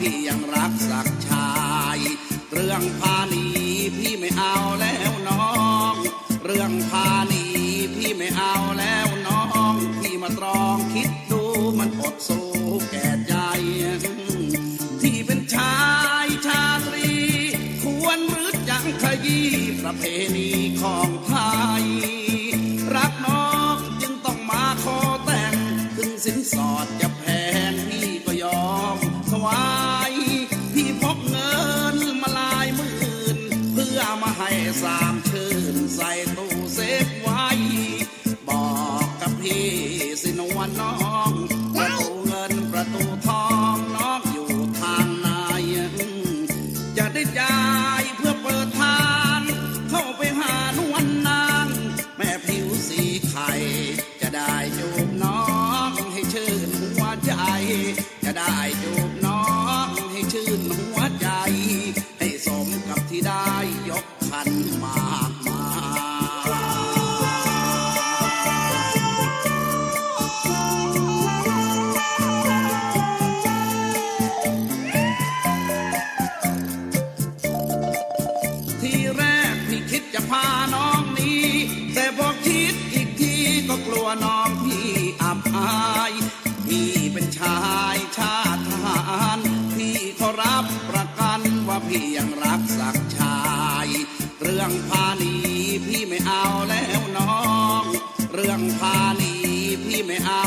พี่ยังรักสักชาย เรื่องพาหนีพี่ไม่เอาแล้วน้อง เรื่องพาหนีพี่ไม่เอาแล้วน้อง พี่มาตรองคิดดูมันอดสู้แก่ใจ ที่เป็นชายชาตรี ควรหรือยังขยี้ประเพณีของไทยาแล้วน้อง เรื่องพาหนีพี่ไม่เอา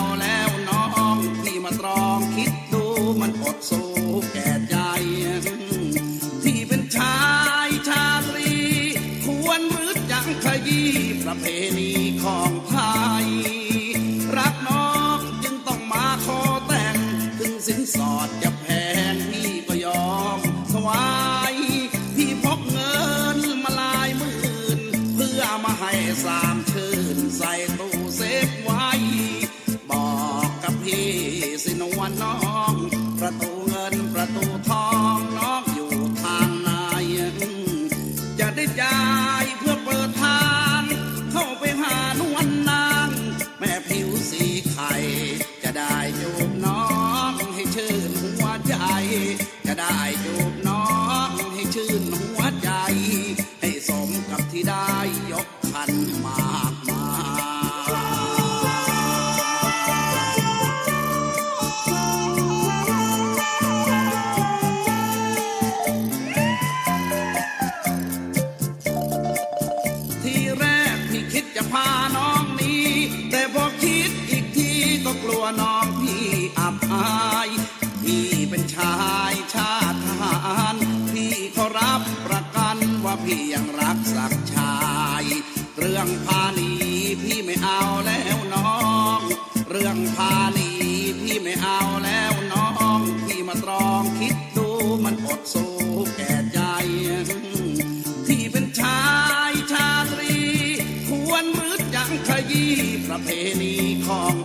Any call.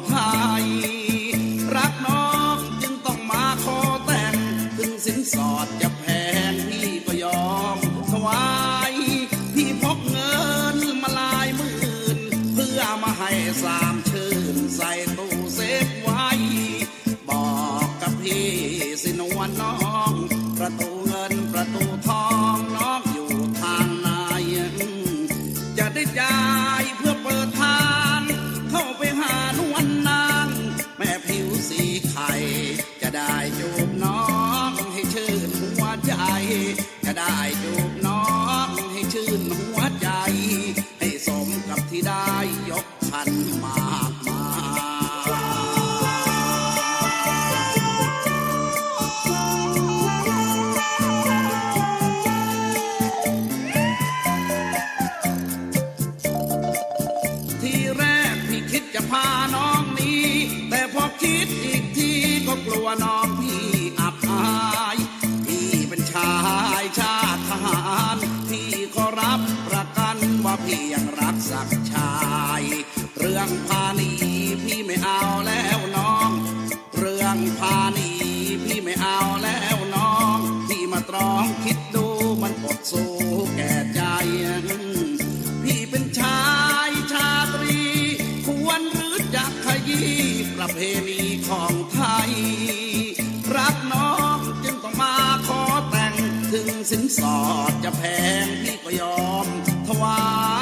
สินสอดจะแพงพี่ก็ยอมถวาย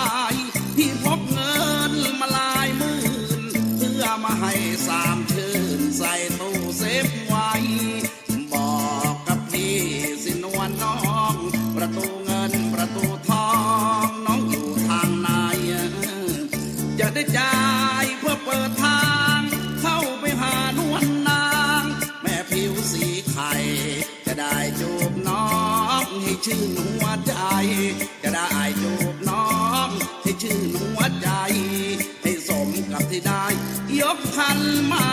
จะได้จูบน้องให้ชื่นหัวใจ ให้สมกับที่ได้ ยกพันมา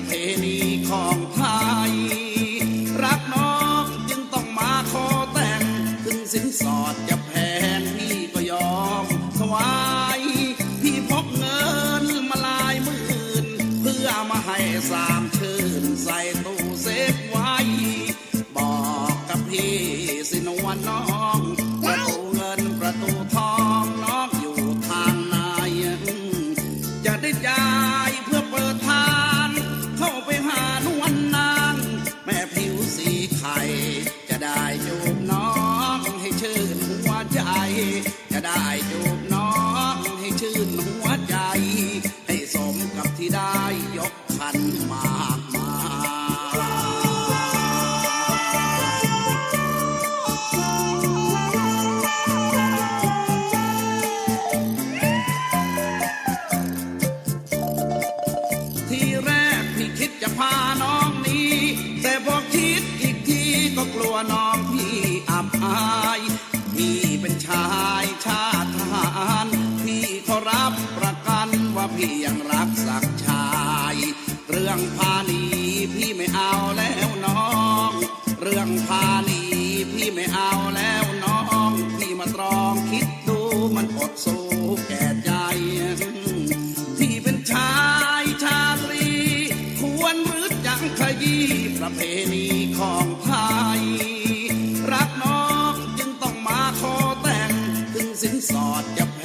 ประเพณีของไทย inside your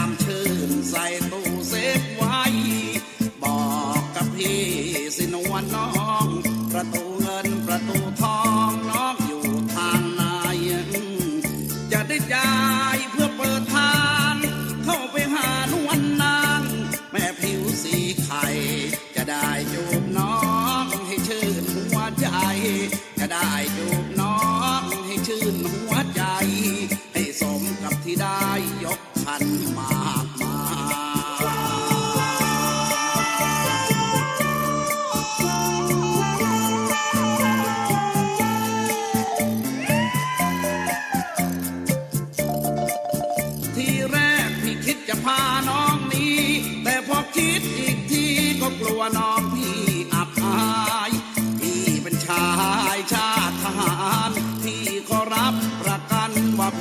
ามชื่นใส่ตัว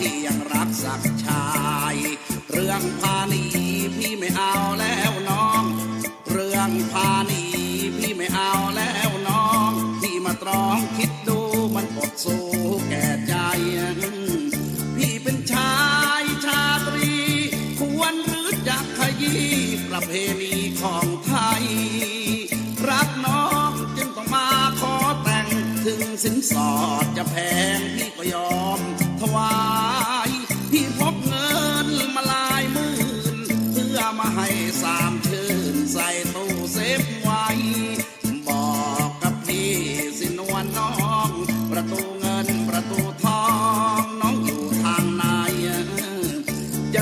ที่ยังรักสักชา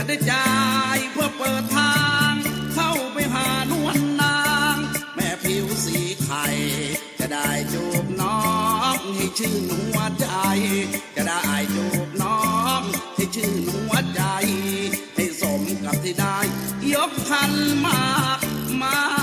ได้ใจเพื่อเปิดทาง เข้าไปหาหนวลนาง แม่ผิวสีไข่จะได้จูบน้องให้ชื่นหัวใจ จะได้จูบน้องให้ชื่นหัวใจ ให้สมกับที่ได้ ยกคันมากมาก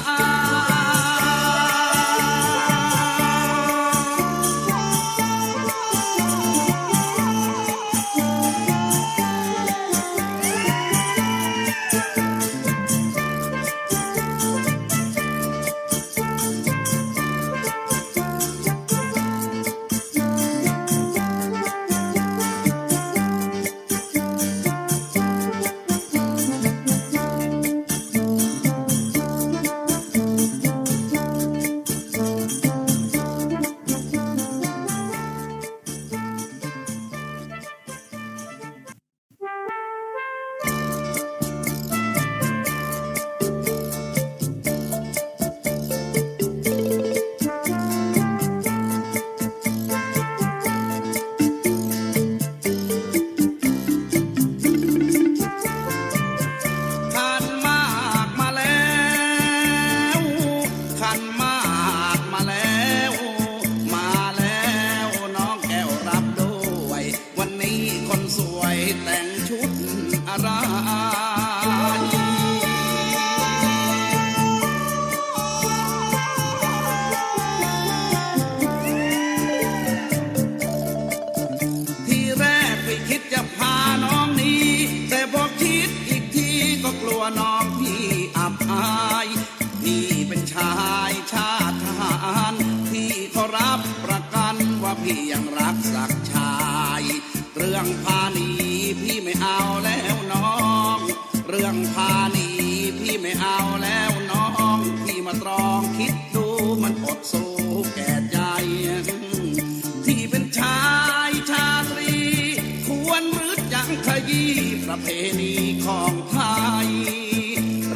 เพณีของไทย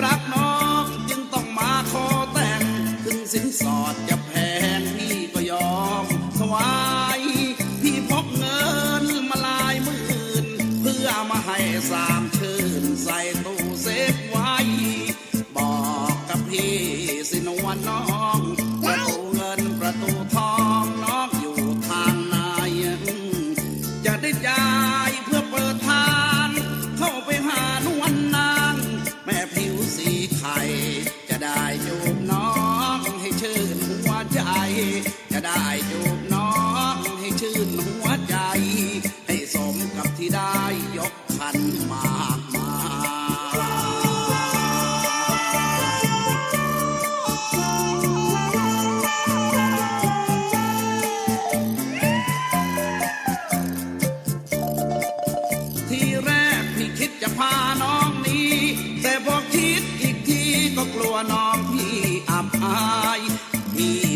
รักน้องจึงต้องมาขอแต่ง ถึงสินสอดจะแพงพี่ก็ยอมสวายพี่พกเงินมาลายหมื่น เพื่อมาให้สามชื่นใส่ตัว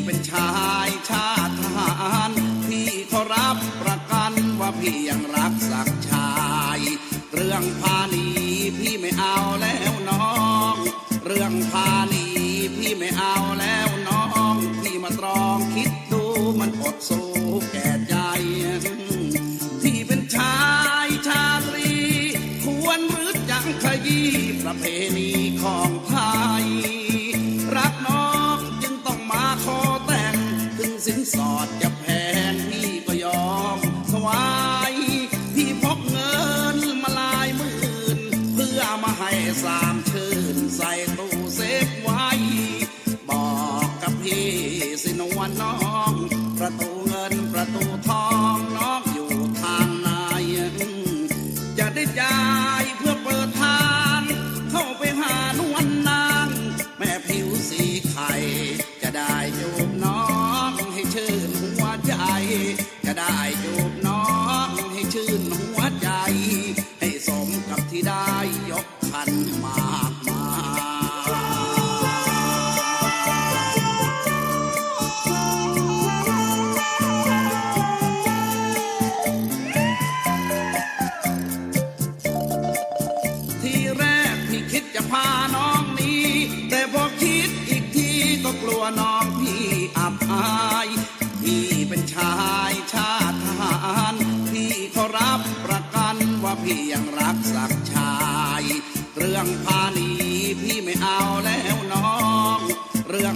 เป็นชายชาติทหาร พี่ขอรับประกันว่าพี่ยัง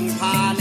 party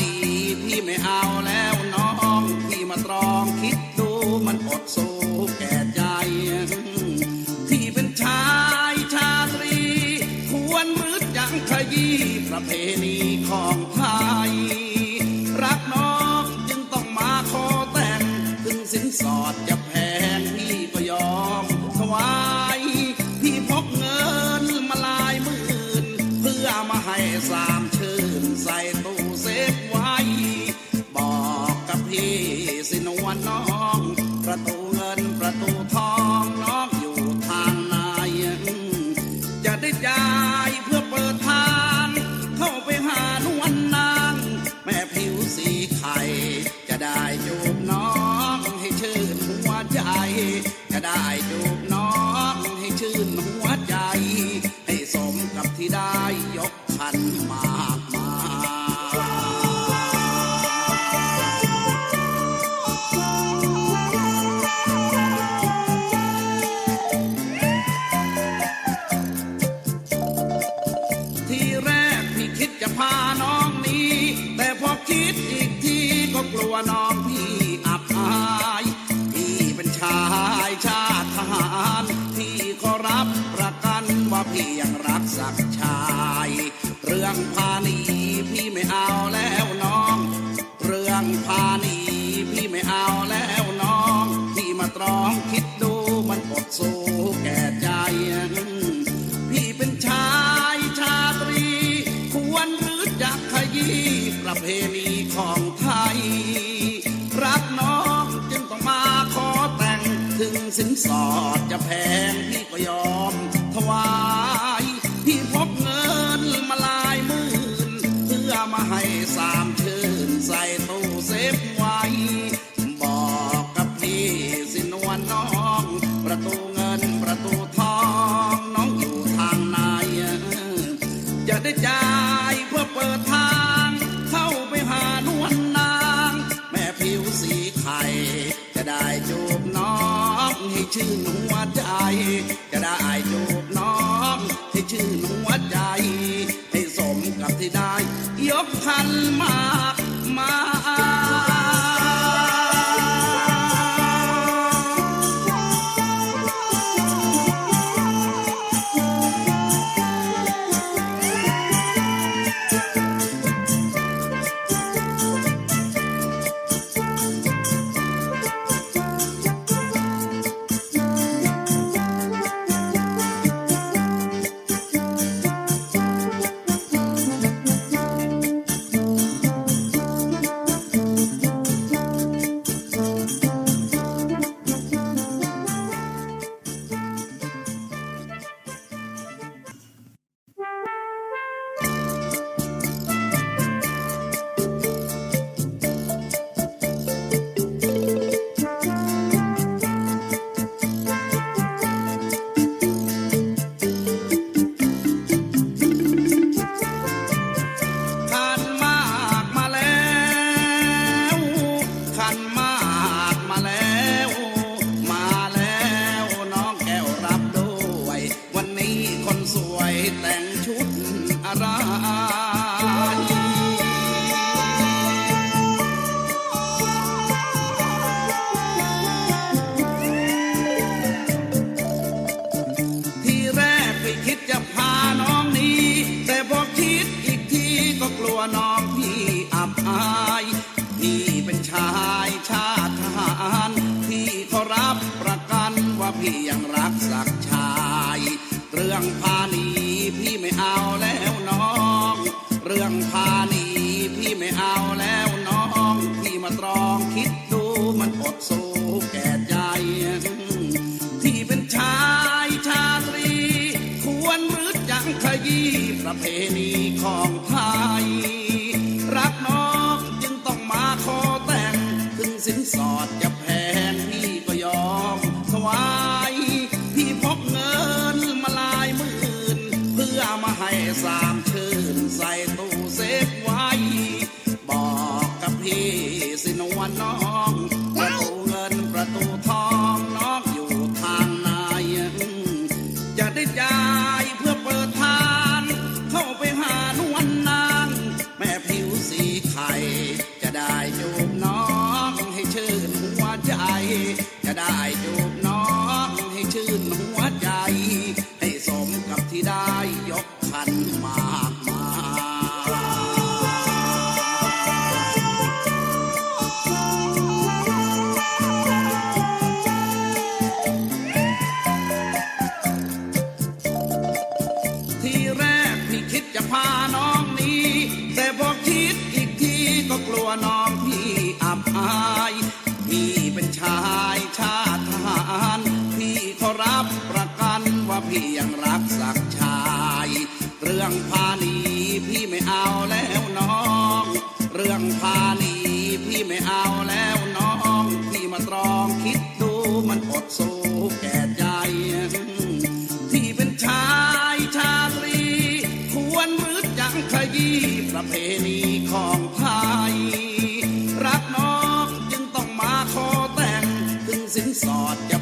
จะได้ดู อดจะแพงที่ เรื่องพาหนีพี่ไม่เอาแล้วน้องพี่มาตรองคิดดูมันอดสู้แก่ใจ ที่เป็นชายชาตรี ควรหรือยังขยี้ประเพณีของ นหัวใจจะได้ ประเพณีของไทย รักน้องจึงต้องมาขอแต่ง ถึงสินสอดจะ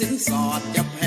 สินสอดจะแพ